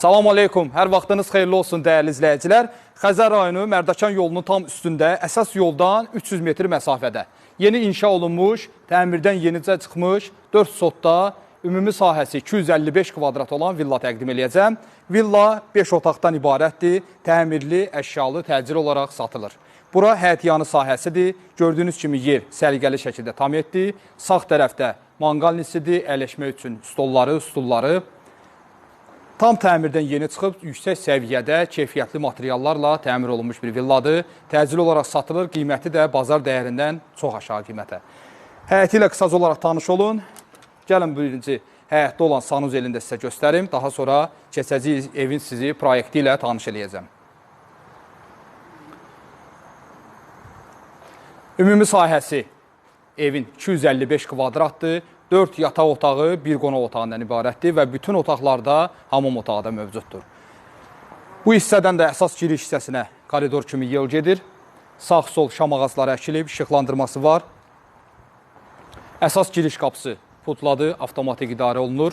Salam aleykum, hər vaxtınız xeyirli olsun dəyərli izləyicilər. Xəzər rayonu Mərdəkan yolunun tam üstündə, əsas yoldan 300 metr məsafədə. Yeni inşa olunmuş, təmirdən yenicə çıxmış 4 sotda ümumi sahəsi 255 kvadrat olan villa təqdim eləyəcəm. Villa 5 otaqdan ibarətdir, təmirli, əşyalı, təcil olaraq satılır. Bura həyətyanı sahəsidir. Gördüyünüz kimi yer səliqəli şəkildə tam etdi. Sağ tərəfdə manqalnisidir, əyləşmək üçün stolları, stulları. Tam təmirdən yeni çıxıb yüksək səviyyədə keyfiyyətli materiallarla təmir olunmuş bir villadır. Təcil olaraq satılır, qiyməti də bazar dəyərindən çox aşağı qiymətə. Həyəti ilə qısaca olaraq tanış olun. Gəlin birinci həyətdə olan sanuzelini də sizə göstərim. Daha sonra keçəcəyik evin sizi proyekti ilə tanış eləyəcəm. Ümumi sahəsi evin 255 kvadratdır. 4 yataq otağı, bir qonaq otağından ibarətdir və bütün otaqlarda hamam otağı da mövcuddur. Bu hissədən də əsas giriş hissəsinə koridor kimi yol gedir. Sağ-sol şam ağacları əkilib, işıqlandırması var. Əsas giriş qapısı putladı, avtomatik idarə olunur.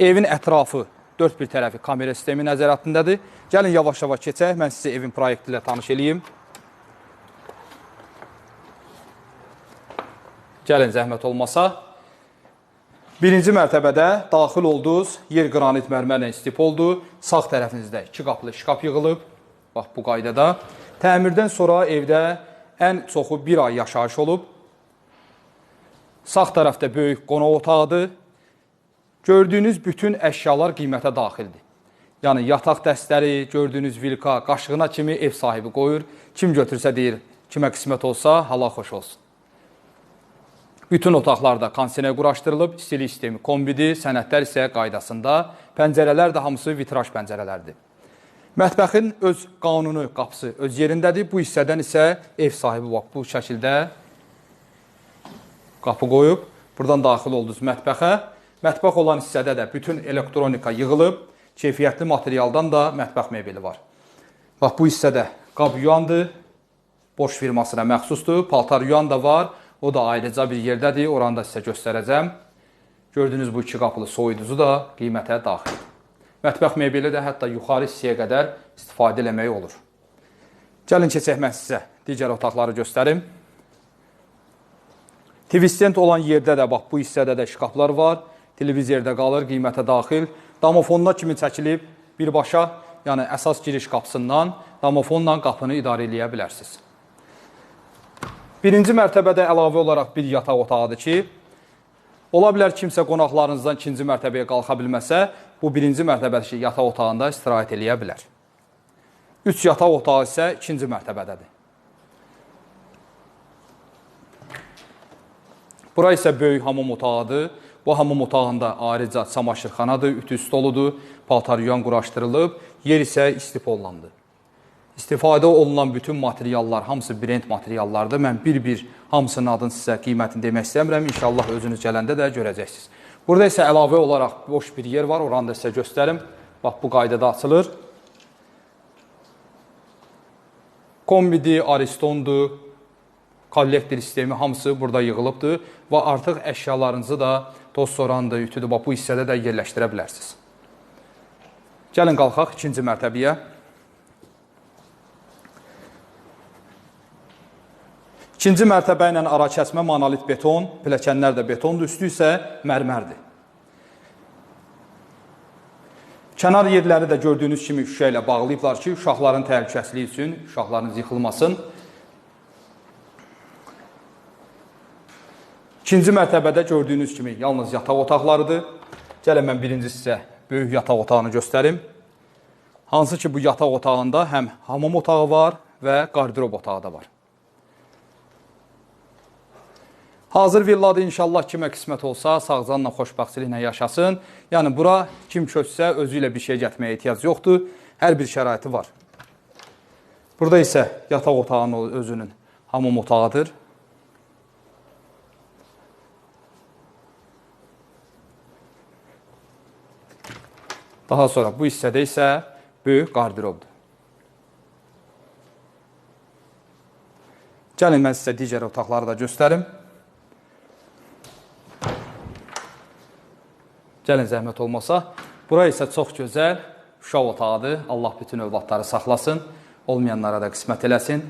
Evin ətrafı dörd bir tərəfi kamera sistemi nəzarətindədir. Gəlin yavaş-yavaş keçək, mən sizə evin proyekti ilə tanış eləyim. Gəlin zəhmət olmasa. Birinci mərtəbədə daxil oldunuz, yer qranit mərmərlə istif oldu. Sağ tərəfinizdə iki qapılı şkaf yığılıb. Bax bu qaydada. Təmirdən sonra evdə ən çoxu bir ay yaşayış olub. Sağ tərəfdə böyük qonaq otağıdır. Gördüyünüz bütün əşyalar qiymətə daxildir. Yəni yataq dəstləri, gördüyünüz vilka, qaşığına kimi ev sahibi qoyur. Kim götürsə deyir, kimə qismət olsa, hala xoş olsun. Bütün otaqlarda kondisioner quraşdırılıb, istilik sistemi kombidir, sənədlər isə qaydasında. Pəncərələr də hamısı vitraj pəncərələrdir. Mətbəxin öz qanunu, qapısı öz yerindədir. Bu hissədən isə ev sahibi bax bu şəkildə qapı qoyub. Buradan daxil oldunuz mətbəxə. Mətbəx olan hissədə də bütün elektronika yığılıb. Keyfiyyətli materialdan da mətbəx mebeli var. Bax bu hissədə qab yuyandır. Boş firmasına məxsusdur. Paltar yuyan da var. O da ayrıca bir yerdədir. Oranı da sizə göstərəcəm. Gördüyünüz bu iki qapılı soyuducu da qiymətə daxildir. Mətbəx mebeli də hətta yuxarı hissəyə qədər istifadə eləmək olur. Gəlin keçək mən sizə digər otaqları göstərim. TV stent olan yerdə də bax bu hissədə də şkaflar var. Televizorda qalır, qiymətə daxil. Damofonda kimi çəkilib birbaşa, yəni əsas giriş qapısından damofonla qapını idarə eləyə bilərsiniz. Birinci mərtəbədə əlavə olaraq bir yataq otağıdır ki, ola bilər kimsə qonaqlarınızdan ikinci mərtəbəyə qalxa bilməsə, bu birinci mərtəbədəki yataq otağında istirahət eləyə bilər. Üç yataq otağı isə ikinci mərtəbədədir. Bura isə böyük hamam otağıdır. Bu hamam otağında ayrıca çamaşırxanadır, ütü stoludur, paltar yuyan quraşdırılıb, yer isə istif olunandır. İstifadə olunan bütün materiallar hamısı brend materiallardır. Mən bir-bir hamısının adını sizə qiymətini demək istəmirəm. İnşallah özünüz gələndə də görəcəksiniz. Burada isə əlavə olaraq boş bir yer var. Oranı da sizə göstərim. Bax bu qaydada açılır. Kombidir, Aristondur, kollektor sistemi hamısı burada yığılıbdır və artıq əşyalarınızı da toz sorandır, ütüdür, bax bu hissədə də yerləşdirə bilərsiniz. Gəlin qalxaq ikinci mərtəbəyə. İkinci mərtəbə ilə ara kəsmə monolit beton, pilləkənlər də betondur, üstü isə mərmərdir. Kənar yerləri də gördüyünüz kimi şüşə ilə bağlayıblar ki, uşaqların təhlükəsizliyi üçün uşaqlarınız yıxılmasın. İkinci mərtəbədə gördüyünüz kimi yalnız yataq otaqlarıdır. Gəlin mən birinci sizə böyük yataq otağını göstərim. Hansı ki bu yataq otağında həm hamam otağı var və qardirob otağı da var. Hazır villadır inşallah kimə qismət olsa, sağcanla, xoşbəxtçiliklə yaşasın. Yəni bura kim köçsə özü ilə bir şey gətirməyə ehtiyac yoxdur. Hər bir şəraiti var. Burada isə yataq otağının özünün hamam otağıdır. Daha sonra bu hissədə isə böyük qardirobdur. Gəlin mən sizə digər otaqları da göstərim. Gəlin zəhmət olmasa. Bura isə çox gözəl uşaq otağıdır. Allah bütün övladları saxlasın, olmayanlara da qismət eləsin.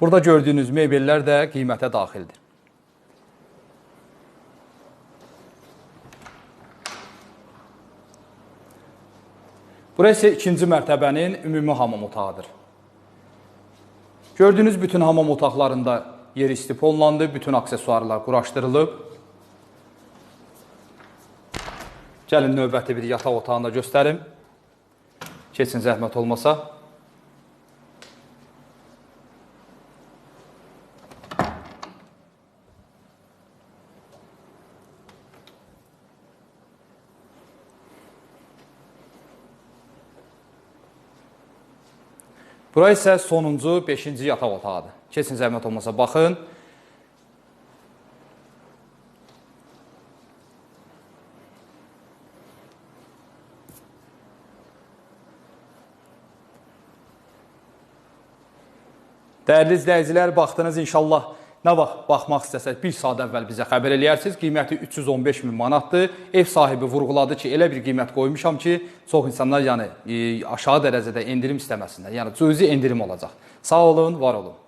Burada gördüyünüz mebellər də qiymətə daxildir. Bura isə ikinci mərtəbənin ümumi hamam otağıdır. Gördüyünüz bütün hamam otaqlarında yer istif olunandı, bütün aksesuarlar quraşdırılıb. Gəlin növbəti bir yataq otağını da göstərim. Keçin zəhmət olmasa. Bura isə sonuncu 5-ci yataq otağıdır. Keçin zəhmət olmasa baxın. Dəyərli izləyicilər, baxdınız inşallah nə vaxt baxmaq istəsəz 1 saat əvvəl bizə xəbər eləyərsiniz. Qiyməti 315 min manatdır. Ev sahibi vurğuladı ki, elə bir qiymət qoymuşam ki, çox insanlar yəni e, aşağı dərəcədə endirim istəməsinlər. Yəni cüzi endirim olacaq. Sağ olun, var olun.